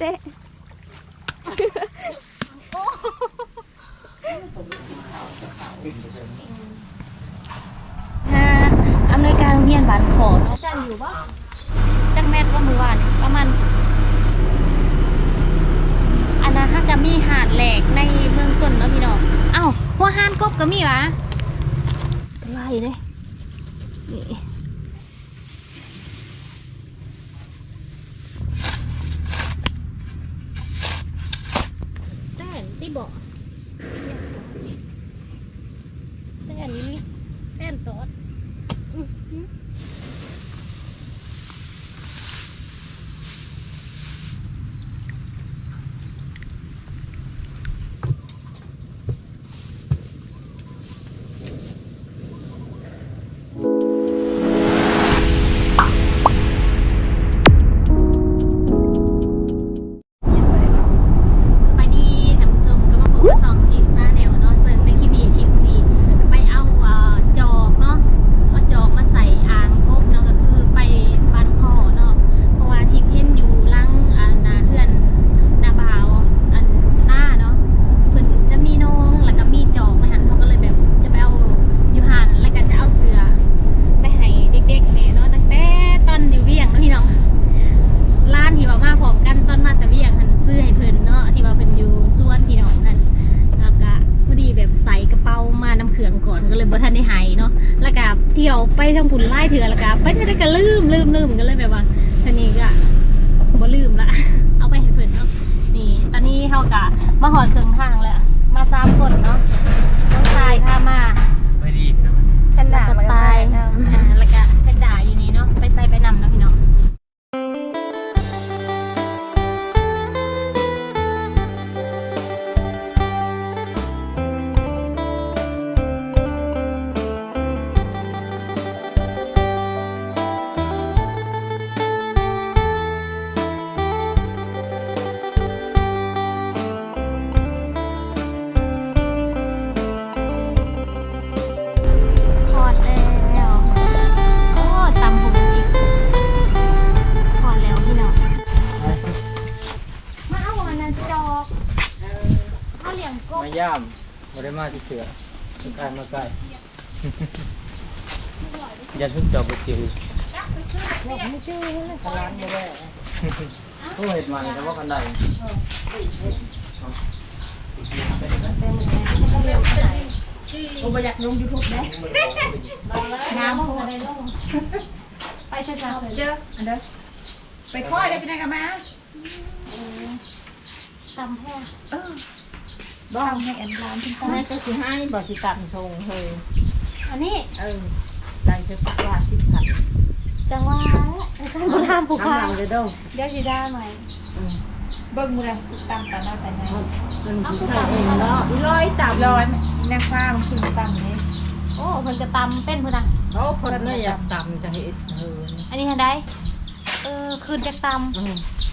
เตะฮะอำนวยการโรงเรียนบ้านขอเนาะจันอยู่ปะจังแม่นว่ามือวานประมาณอันนั้นฮักจะมีหาดแหลกในเมืองส่วนเนาะพี่น้องเอ้าหัวหานกบก็มีวะไล่เลย สกายมาใกล้ยันทุกจอบไปจิวพลานไม่ได้โอ้เห็ดมันแต่ว่ากันไดผมอยากลงยูทูบนะน้ำพอได้ลงไปเถอะจ้าเจออันเด้อไปค่อยได้ไปไหนกันมาตำแห้งเออ บ้องให้แอนร้านที่แม่ก็สิให้บ่สิตัดทรงเฮ้ยอันนี้เออได้เฉพาะว่าสิบพันจังหวะบุทามผูกทำพาหลังเลยเด้อเดี๋ยวจีได้ไหมเบิ้งมือเลยตำตำตำตำไงมันสิให้เองเนาะร้อยตับร้อนแนวฟ้ามันคือตำนี้โอ้เพิ่นจะตำเป็นเพิ่นนะเขาคนน่ะอยากตำจะเฮ็ดเฮ้ยอันนี้ทันได้เออคืนจะตำอืมเอ้า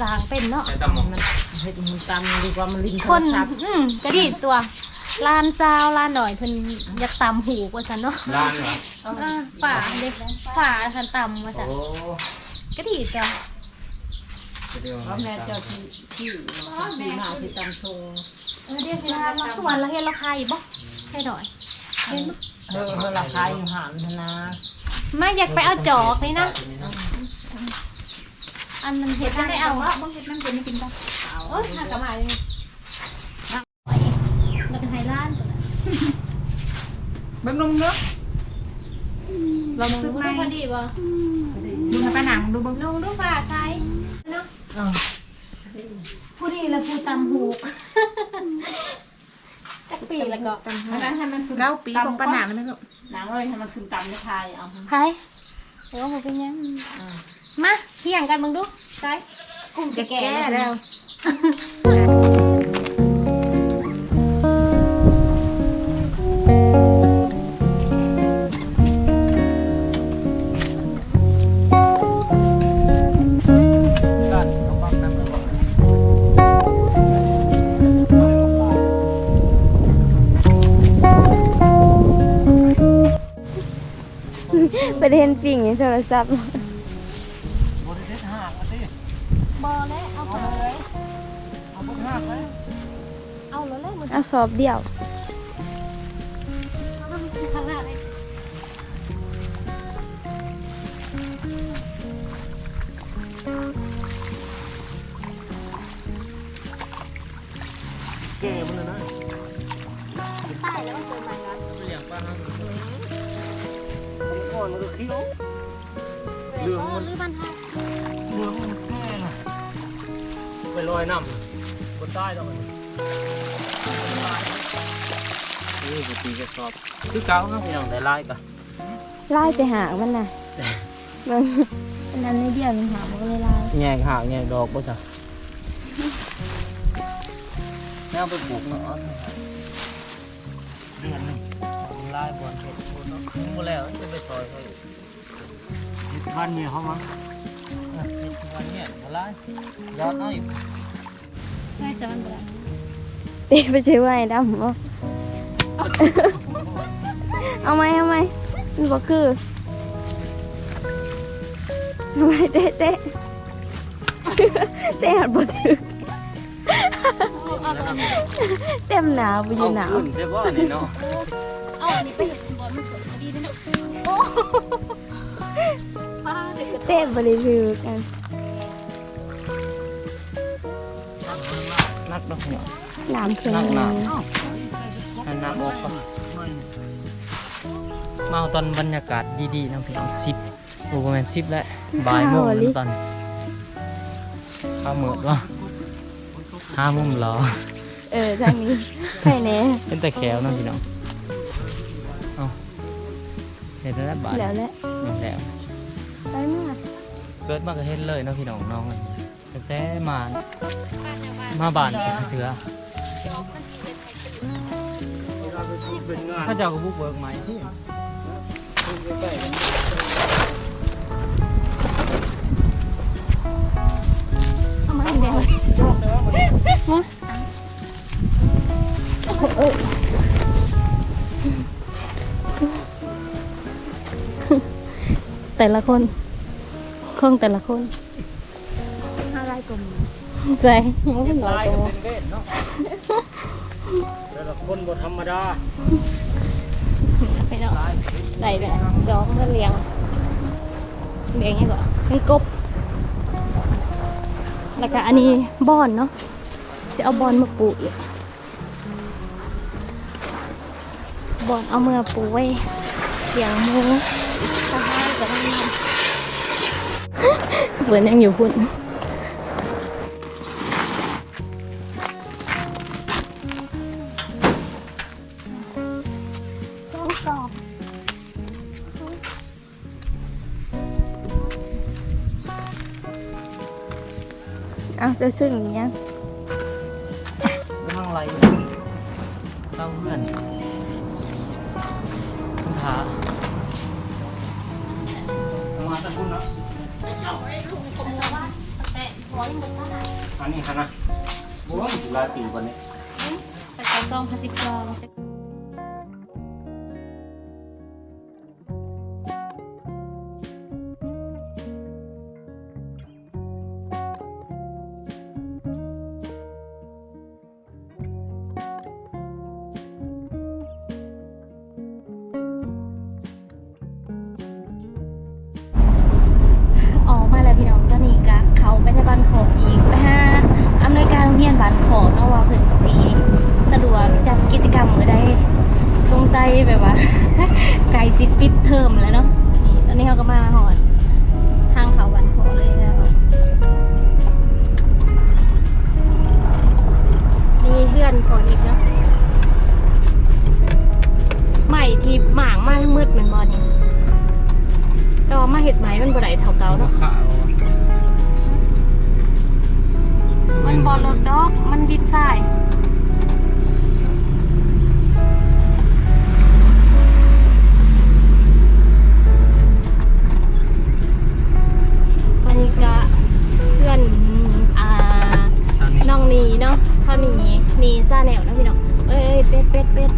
สางเป็นเนาะแต่ตำหมกมันเฮ็ดมันตำดีกว่ามันลิ้นโทครนศัพท์อืมก็ดีตัวลานซาวลานหน่อยเพิ่นอยากตำหูกว่าฉันเนาะร้านเหรอเออฝ่าเด็กฝ่าทันตำว่าฉันโอ้ก็ดีจ้ะเดี๋ยวเพราะแม่เจ้าที่ที่เนาะที่มาที่ตำทรงเออเดี๋ยวสิทานมาทุกวันละเฮ็ดราคาอีกบ่ใช่หน่อยเห็นบ่เออเฮาราคาอยู่หันนะ มาอยากไปเอาจอกนี่นะอั นมันเห็ดไม่ได้เอาอะบ่เห็ดมันเห็ดไม่กินกันโอ้ยหากลับมาเลยนี่ไปแล้วก็ไทยร้านตัวนั้นเบิ้งลงเนาะเรามึงรู้พอดีบ่มึงไปหนังดูเบิ้งลุงดูฝ่าไทยเนาะเออผู้ดีแล้วผู้ตำหูกจักปีแล้วก็มันได้ให้มันถึงเก้าปีของป้าหนังเลยไหมลูกหนังเลยให้มันถึงตำในไทยเอาไทยโอ้โหเป็นยังมาเที่ยงกันมึงดูไทยกุ้งจะแก่แก้แล้ว ประเด็นสิ่งในโทรศัพท์บริเวณหากอสิบอล้เอาไปเลยเอาบุกหากไหมเอาแล้วเลยมัเอาสอบเดี่ยวเลยเก๋ ก่อนมันก็เคี้ยวเรื่องมัน หรือบ้านเฮาเรื่องมันแก่น่ะไปลอยน้ำบนใต้ต้องมันนี่ปกติจะสอบคือเก่าครับพี่น้องแต่ลายก็ไล่ไปหามันน่ะเบิ่งอันนั้นในเดียวมันหามันก็เลยไล่แง่หางแง่ดอกบ่ซะแม่เอาไปปลูกเนาะเดือนหนึงลายบอลเห็ดบ นเนาะบ่แล้วจะไปซอยเขาอยู่เห็ดวันเนี่ยเขามั้งเออเห็ดวันเนี่ยบ่ลายยอดน้อยใช่แต่มันบ่ได้เตะไปใช้ไว้ดำบ่เอาไหมเอาไหมมันบ่คือเอาไมเตะเตะเตะหัดบ่ถึกเต็มหนาวไปอยู่หนาวขึ้นใช่ป่ะนี่เนาะ เอาอันนี้ไปเห็ดบอลมันสวยดีด้วยเนาะโอ้ป้าเด็กก็เตะบ่ได้ถึกกันนักเนาะเนาะน้ำขึ้นนักหนาเลยให้น้ำออกก่อนมาเอาตอนบรรยากาศดีๆนะพี่น้องสิบโอ้ประมาณสิบแล้วบ่ายโมงแล้วตอนข้าวเหมือดวะห้าโมงรอเออทางนี้ใช่แน่เป็นแต่แขวเนาะพี่น้องเอา เห็นแล้วบาทแล้วแหละเห็นแล้วไปมาเกิดมาก็เห็นเลยเนาะพี่น้องน้องตั้งแต่มามาบ้านก็เถือถ้าเจ้าก็บุกเบิกใหม่ที่เอามาให้แดงฮะ แต่ละคนของแต่ละคนอะไรกลมใส่ยังไม่หน่อยลายตัก็วเป็นเวทเนาะแต่ละคนบ่ธรรมดาไปเนาะลายใส่แบบจองก็เลี้ยงเลี้ยงยังก่อนเป็นกบแล้วก็อันนี้บอนเนาะจะเอาบอนมาปลูกอีกบอนเอาเมื่อปลูกไว้เลี้ยงหมูทหาร จะได้เหมือนยังอยู่พุ่นสองสองเอาจะซึ่งอย่างเงี้ยทางไรเศร้าเพื่อนคุณขา อันนี้ค่ะนะโอ้ยหลายปีกว่านี้ แต่ก็ซ่อมพันสิบกอง ไกลสิปิดเทอมแล้วเนาะนี่ตอนนี้เขาก็มาหอด ทางเขาบ้านขอเลยแล้ว นี่เพื่อนขออีกเนาะใหม่ที่หมางมากมืดเหมือนบอลแต่ว่ามาเห็ดไหมมันบ่ได้เท่าเก่าเนาะขาวมันบอลเลิกดอกมันดินทราย ก็เพื่อนอ่าน้องนีเนาะเท่านีนีซาแนวนะพี่น้องเอ้ยเอ้ยเป็ดเป็ดเป็ด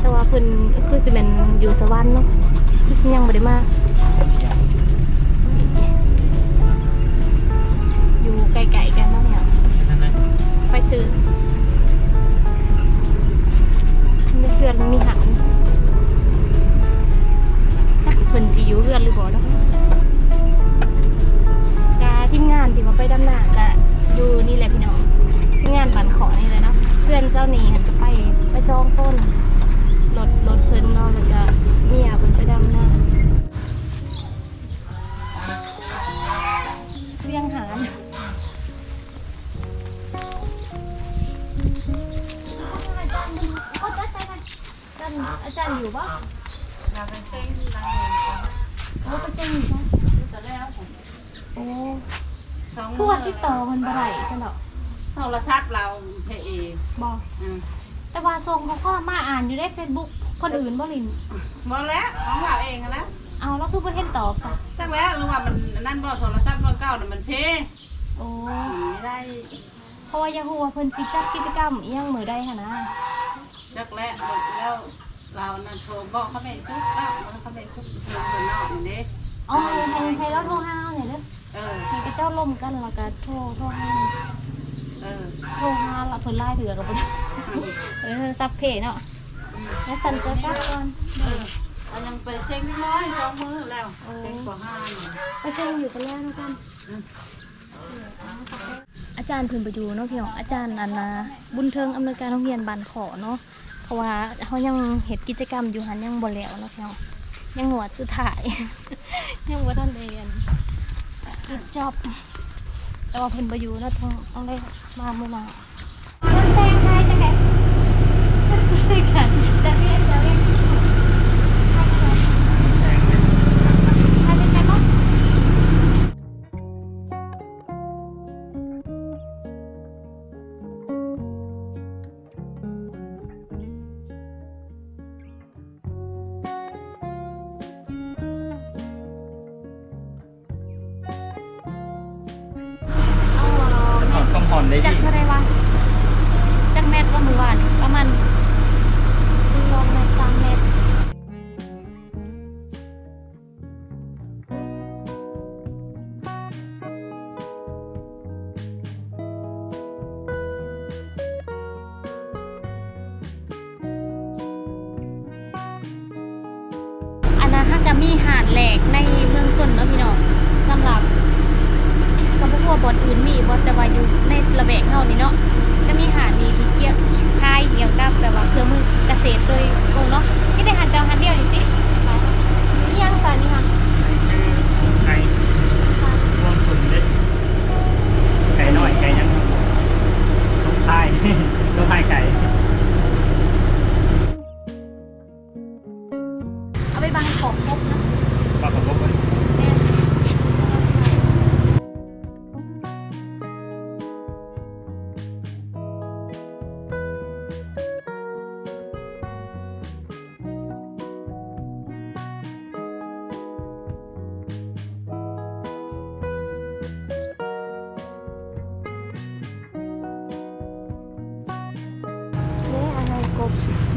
แต่ว่าเพิ่นคือสิเป็นอยู่สวรรค์เนาะยังบ่ได้มาอยู่ไกลๆกันเนาะพี่น้องนั่นนะไปซื้อเพื่อนมันมีหันจักเพิ่นสิอยู่เพื่อนหรือบ่เนาะาทีมงานที่มาไปดำหน้ากะอยู่นี่แหละพี่น้องทีมงานบันขอนี่แหละเนาะเพื่อนเจ้านี่หันไปไปซองต้นรถรถเพิ่นเนาะแล้วก็เมียเพิ่นไปดำหน้าเสียงหานอาจารย์อยู่ปะเราเป็นเส้นเราเห็นโอ้ไปเซ็งอยู่ปะจะแล้วผมโอ้ สองคือว่าติดต่อมันบ่ได้ใช่หรอโทรศัพท์เราเพเอบอกอืมแต่ว่าทรงเขาก็มาอ่านอยู่ใน Facebook คนอื่นบ่ลินบอกแล้วของเราเองแล้วเอาแล้วคือบ่เห็นตอบซะตั้งแล้วรู้ว่ามันนั่นบ่โทรศัพท์บ่เก่าน่ะมันเพโอ้ไม่ได้เพราะว่าอยากฮู้ว่าเพิ่นสิจัดกิจกรรมอีหยังมื้อใดหั่นนะจักแล้วแล้วเรานั่นโทรบอกเขาไปชุดแล้วเขาไปชุดเงินคนนอกนี่เด้เอาให้ให้ให้เราโทรหาเอาหน่อยเด้อ ล่มกันแล้วก็โทรโทรหาเออโทรหาแล้วเพิ่นไล่เถือก็บ่ได้เออซับเพเนาะแล้วสั่นก็กลับก่อนเอออันยังไปเซ็งน้อยสองมือแล้วเซ็งกว่าห้าไปเซ็งอยู่กันแล้วนะกันอาจารย์เพิ่นไปอยู่เนาะพี่น้องอาจารย์อันนะบุญเทิงอำนวยการโรงเรียนบ้านขอเนาะเพราะว่าเขายังเฮ็ดกิจกรรมอยู่หันยังบ่แล้วเนาะพี่น้องยังหนวดสุดท้าย ยังบ่ทันได้ เรียนจอบแต่ว่าเพิ่นบ่อยู่เนาะต้องต้องได้มามื้อหน้าคนแซงใครจะแก่กันจะเรี มีหาดแหลกในเมืองสนเนาะพี่น้องสำหรับก็บ่ฮู้ว่าบ่อนอื่นมีบ่แต่ว่าอยู่ในระแวกเฮานี่เนาะก็มีหาดนี้ที่เกี่ยวคายเกี่ยวกับแบบว่าเครื่องมือเกษตรโดยตรงเนาะนี่แต่หาดเดียวหาดเดียวนี่สิอีหยังซะนี่ค่ะชื่อไก่รวมสุนเด็ดไก่น้อยไก่ยังลูกพายลูกพายไก่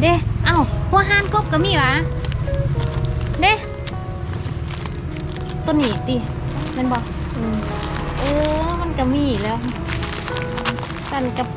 เด้เอ้าหัวหานกบก็มีวะเด้ต้นหนี้ติมันบอกเออมันก็มีอีกแล้วสั่นกับ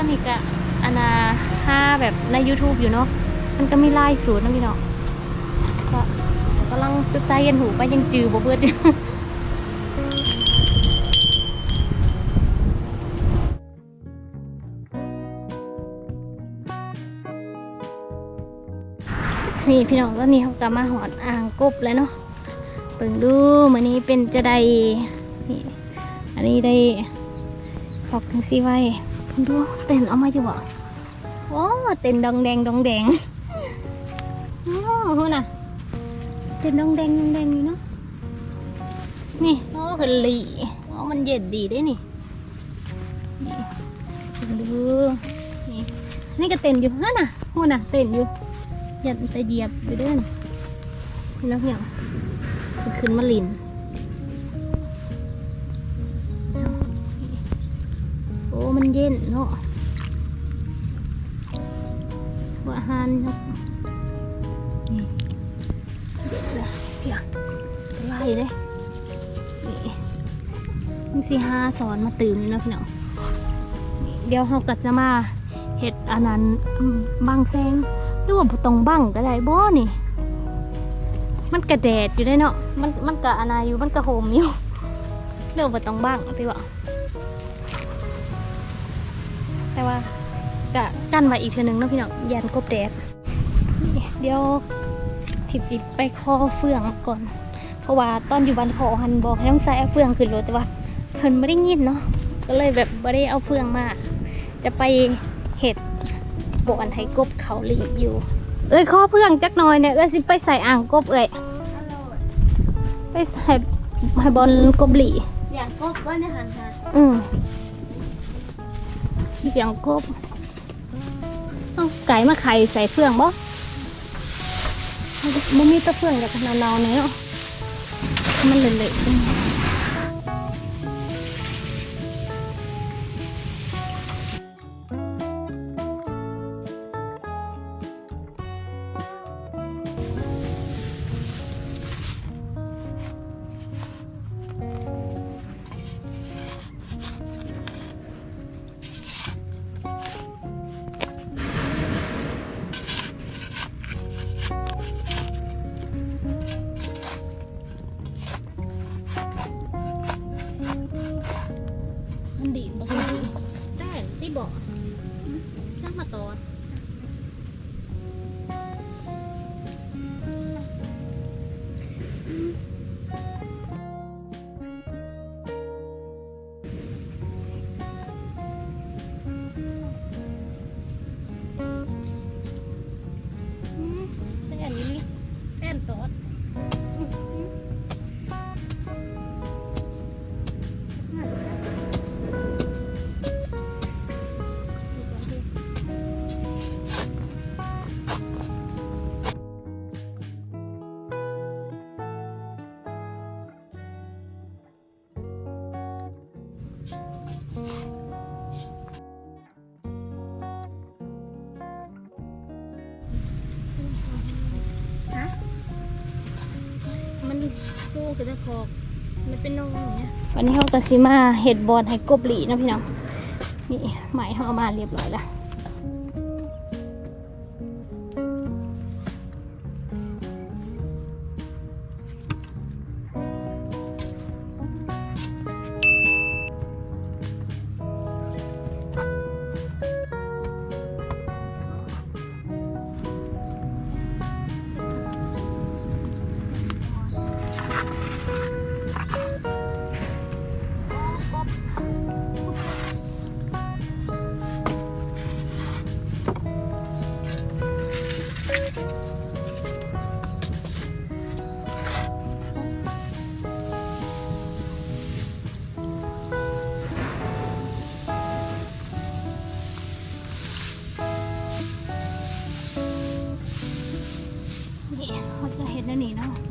เพราะว่าตอนนี้ก็อันนาห้าแบบใน YouTube อยู่เนาะมันก็ไมีหลายสูตรนะพี่เน้องก็กำลังศึกษาเรียนหูไปยังจือบ่เบิดอนี่พี่น้องก็นี่เขากลับมาหอดอ่างกบแล้วเนาะเปิ่งดูมือนี้เป็นจะได้นี่อันนี้ได้ขอกทั้งซี่ไว้ ดูเต้นเอามาอยู่บ่โอ้เต้นดองแดงดองแดงโอ้โหน่ะเต้นดองแดงดองแดงนี่เนาะนี่โอ้คือหลีโอ้มันเย็นดีได้นี่นี่เพิ่งดูนี่นี่ก็เต้นอยู่นั่นน่ะโหน่ะเต้นอยู่ยันไปเหยียบไปเดินนี่นะพี่น้องมันขึ้นมาลิน มันเย็นเนาะว่าหารเนาะนี่เย็นเลยเพี่ยไล่เลยนี่นี่สิหาสอนมาตื่นเนาะพี่น้องเดี๋ยวเราก็จะมาเห็ดอันนั้นบางแซงหรือว่าบ่ต้องบังก็ได้บ่นี่ มันกระแดดอยู่ได้เนาะมันมันกระอนาอยู่มันกระโหมอยู่เรื่องบ่ต้องบังไปว่า นไว้อีกเทื่อนึงเนาะพี่น้องยันกบแดดนี่เดี๋ยวทิพจิตไปคอเฟืองก่อน เพราะว่าตอนอยู่บ้านขอหันบอกให้ต้องใส่เอาเฟืองขึ้นรถแต่ว่าเพิ่นไม่ได้ยินเนาะก็เลยแบบไม่ได้เอาเฟืองมา จะไปเห็ดบอนให้กบเขาหลีอยู่ เอ้ยข้อเพื่องจักหน่อยเนี่ยเอ้ยสิไปใส่อ่างกบเอ้ยไปใส่ให้บอลกบหลีอย่างกบว่าเนี่ยหันค่ะอืมเสียงกบ เอาไก่มาไข่ใส่เฟืองบ่มันมีตะเฟืองจากนาวๆเนี่ยเนาะมันเละๆ สู้กับตะขอกมันเป็นนองอย่างเงี้ยวันนี้เขาก็สิมาเห็ดบอลให้กบหลีนะพี่น้องนี่หมายเขาเอามาเรียบร้อยแล้ว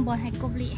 บอลให้กบหลี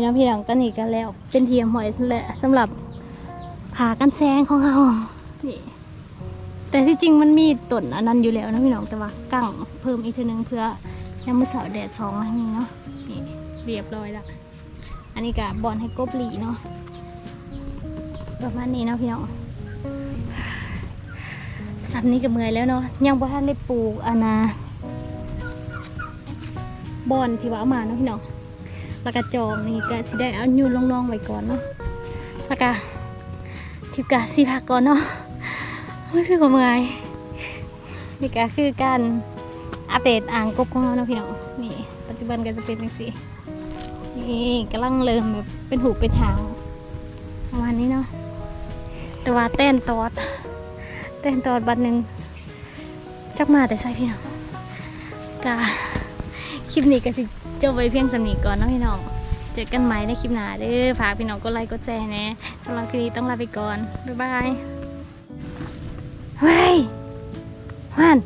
นี่นะพี่น้องก็นี่กันแล้ว เป็นเทียมหอยแหละสำหรับผากันแซงของเรานี่แต่ที่จริงมันมีต้นอันนั้นอยู่แล้วนะพี่น้องแต่ว่ากั้งเพิ่มอีกทีนึงเพื่อยามมื้อเสาร์แดดสองมาให้นี่เนาะนี่เรียบร้อยล้วอันนี้กับบอลให้กบหลีเนาะประมาณนี้เนาะพี่น้องสับนี้ก็เมื่อยแล้วเนาะยังบ่ทันได้ปลูกอนาบอนที่ว่ามาเนาะพี่น้อง แล้วก็จองนี่ก็สิได้เอายูนลงๆไว้ก่อนเนาะแล้วก็ทิพกะสิพักก่อนเนาะรู้สึกว่าเมื่อยนี่ก็คือการอัปเดตอ่างกบของเราเนาะพี่น้องนี่ ปัจจุบันก็จะเป็นอย่างสีนี่กำลังเริ่มแบบเป็นหูเป็นหางประมาณนี้เนาะแต่ว่าเต้นตอดเต้นตอดบันหนึ่งจักมาแต่ใส่พี่น้องกะคลิปนี้ก็สิ จบไว้เพียงสำนีก่อนนะพี่น้อง เจอกันใหม่ในคลิปหน้าเด้อฝากพี่น้องกดไลค์กดแชร์นะสำหรับคลิปนี้ต้องลาไปก่อน บ๊ายบายเฮ้ยฮัน